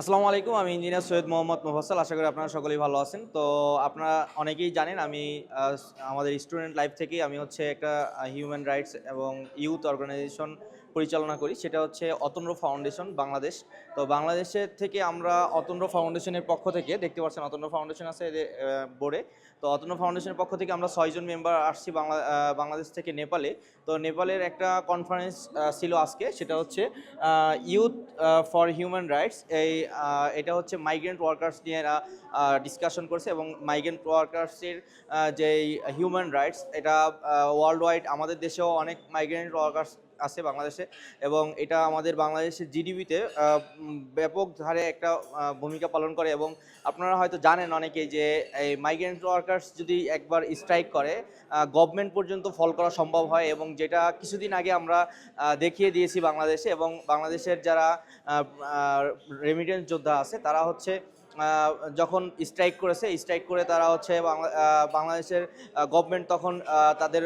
আসসালামু আলাইকুম, আমি ইঞ্জিনিয়ার সৈয়দ মোহাম্মদ মোফাসল আশা করি আপনারা সকলেই ভালো আছেন। তো আপনারা অনেকেই জানেন, আমি আমাদের স্টুডেন্ট লাইফ থেকেই আমি হচ্ছে একটা হিউম্যান রাইটস এবং ইউথ অর্গানাইজেশন পরিচালনা করি। সেটা হচ্ছে অতন্দ্র ফাউন্ডেশন, বাংলাদেশ। তো বাংলাদেশের থেকে আমরা অতন্দ্র ফাউন্ডেশনের পক্ষ থেকে, দেখতে পাচ্ছেন অতন্দ্র ফাউন্ডেশন আছে এদের বোর্ডে। তো অতন্দ্র ফাউন্ডেশনের পক্ষ থেকে আমরা ছয়জন মেম্বার আসছি বাংলা বাংলাদেশ থেকে নেপালে। তো নেপালের একটা কনফারেন্স ছিল আজকে। সেটা হচ্ছে ইউথ ফর হিউম্যান রাইটস, এই এটা হচ্ছে মাইগ্রেন্ট ওয়ার্কার্স নিয়ে এরা ডিসকাশন করছে এবং মাইগ্রেন্ট ওয়ার্কার্সের যে হিউম্যান রাইটস এটা ওয়ার্ল্ড ওয়াইড আমাদের দেশেও অনেক মাইগ্রেন্ট ওয়ার্কার্স আছে বাংলাদেশে এবং এটা আমাদের বাংলাদেশের জিডিপিতে ব্যাপক হারে একটা ভূমিকা পালন করে এবং আপনারা হয়তো জানেন অনেকেই যে এই মাইগ্রেন্ট ওয়ার্কার্স যদি একবার স্ট্রাইক করে গভর্নমেন্ট পর্যন্ত ফল করা সম্ভব হয় এবং যেটা কিছুদিন আগে আমরা দেখিয়ে দিয়েছি বাংলাদেশে এবং বাংলাদেশের যারা রেমিটেন্স যোদ্ধা আছে, তারা হচ্ছে যখন স্ট্রাইক করেছে স্ট্রাইক করে তারা হচ্ছে বাংলা- বাংলাদেশের গভর্নমেন্ট তখন তাদের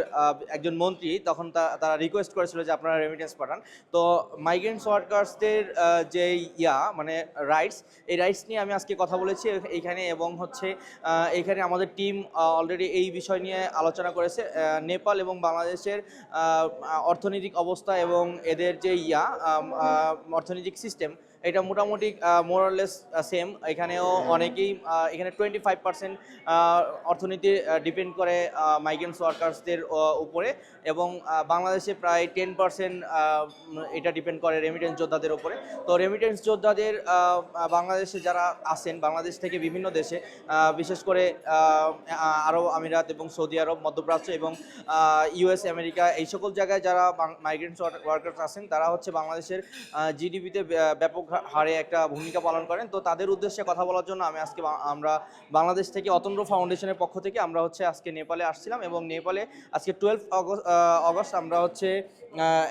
একজন মন্ত্রী তখন তারা রিকোয়েস্ট করেছিল যে আপনারা রেমিটেন্স পাঠান। তো মাইগ্রেন্টস ওয়ার্কার্সদের যে ইয়া মানে রাইটস এই রাইটস নিয়ে আমি আজকে কথা বলেছি এইখানে এবং হচ্ছে আহ, এইখানে আমাদের টিম অলরেডি এই বিষয় নিয়ে আলোচনা করেছে। নেপাল এবং বাংলাদেশের অর্থনৈতিক অবস্থা এবং এদের যে ইয়া অর্থনৈতিক সিস্টেম এটা মোটামুটি মোরালেস সেম এখানেও অনেকেই এখানে টোয়েন্টি ফাইভ পার্সেন্ট অর্থনীতি ডিপেন্ড করে মাইগ্রেন্টস ওয়ার্কার্সদের উপরে এবং বাংলাদেশে প্রায় টেন পার্সেন্ট এটা ডিপেন্ড করে রেমিটেন্স যোদ্ধাদের উপরে। তো রেমিটেন্স যোদ্ধাদের বাংলাদেশে যারা আছেন, বাংলাদেশ থেকে বিভিন্ন দেশে বিশেষ করে আরব আমিরাত এবং সৌদি আরব, মধ্যপ্রাচ্য এবং ইউএস আমেরিকা, এই সকল জায়গায় যারা মাইগ্রেন্টস ওয়ার্কার্স আছেন, তারা হচ্ছে বাংলাদেশের জিডিপিতে ব্যাপক হারে একটা ভূমিকা পালন করেন। তো তাদের উদ্দেশ্যে কথা বলার জন্য আমি আজকে আমরা বাংলাদেশ থেকে অতন্দ্র ফাউন্ডেশনের পক্ষ থেকে আমরা হচ্ছে আজকে নেপালে আসছিলাম এবং নেপালে আজকে টুয়েলভ অগস্ট অগস্ট আমরা হচ্ছে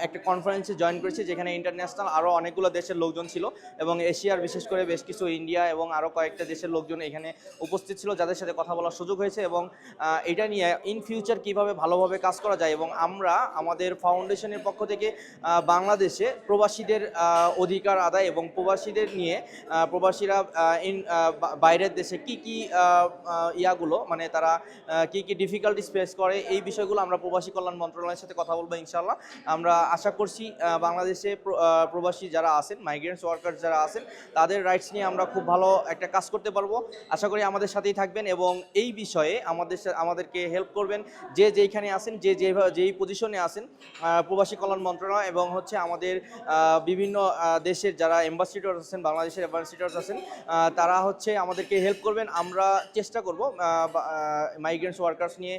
একটা কনফারেন্সে জয়েন করেছি যেখানে ইন্টারন্যাশনাল আরও অনেকগুলো দেশের লোকজন ছিল এবং এশিয়ার বিশেষ করে বেশ কিছু ইন্ডিয়া এবং আরও কয়েকটা দেশের লোকজন এখানে উপস্থিত ছিল যাদের সাথে কথা বলার সুযোগ হয়েছে এবং এটা নিয়ে ইন ফিউচার কীভাবে ভালোভাবে কাজ করা যায় এবং আমরা আমাদের ফাউন্ডেশনের পক্ষ থেকে বাংলাদেশে প্রবাসীদের অধিকার আদায় এবং প্রবাসীদের নিয়ে প্রবাসীরা ইন বাইরের দেশে কি কি ইয়াগুলো মানে তারা কি কি ডিফিকাল্টিস ফেস করে এই বিষয়গুলো আমরা প্রবাসী কল্যাণ মন্ত্রণালয়ের সাথে কথা বলব ইনশাল্লাহ আমরা আশা করছি বাংলাদেশে প্রবাসী যারা আছেন মাইগ্রেন্টস ওয়ার্কার যারা আছেন তাদের রাইটস নিয়ে আমরা খুব ভালো একটা কাজ করতে পারব। আশা করি আমাদের সাথেই থাকবেন এবং এই বিষয়ে আমাদের আমাদেরকে হেল্প করবেন। যে যেইখানে আছেন যে যেভাবে যেই পজিশনে আছেন প্রবাসী কল্যাণ মন্ত্রণালয় এবং হচ্ছে আমাদের বিভিন্ন দেশের যারা অ্যাম্বাসিডর আছেন বাংলাদেশের অ্যাম্বাসিডার্স আছেন আহ, তারা হচ্ছে আমাদেরকে হেল্প করবেন। আমরা চেষ্টা করব মাইগ্রেন্টস ওয়ার্কার্স নিয়ে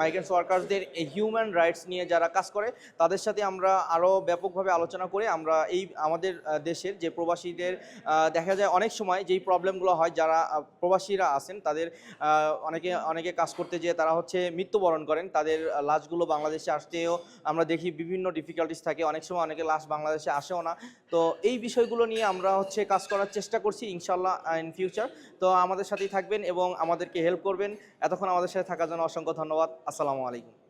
মাইগ্রেন্টস ওয়ার্কার্সদের হিউম্যান রাইটস নিয়ে যারা কাজ করে, তাদের সাথে আমরা আরও ব্যাপকভাবে আলোচনা করে আমরা এই, আমাদের দেশের যে প্রবাসীদের দেখা যায় অনেক সময় যেই প্রবলেমগুলো হয়, যারা প্রবাসীরা আছেন, তাদের অনেকে অনেকে কাজ করতে যেয়ে তারা হচ্ছে মৃত্যুবরণ করেন। তাদের লাশগুলো বাংলাদেশে আসতেও আমরা দেখি বিভিন্ন ডিফিকাল্টিস থাকে। অনেক সময় অনেকে লাশ বাংলাদেশে আসেও না। তো এই বিষয়গুলো নিয়ে আমরা হচ্ছে কাজ করার চেষ্টা করছি। ইনশাল্লাহ ইন ফিউচার তো আমাদের সাথেই থাকবেন এবং আমাদেরকে হেল্প করবেন। এতক্ষণ আমাদের সাথে থাকার জন্য অসংখ্য ধন্যবাদ। আসসালামু আলাইকুম।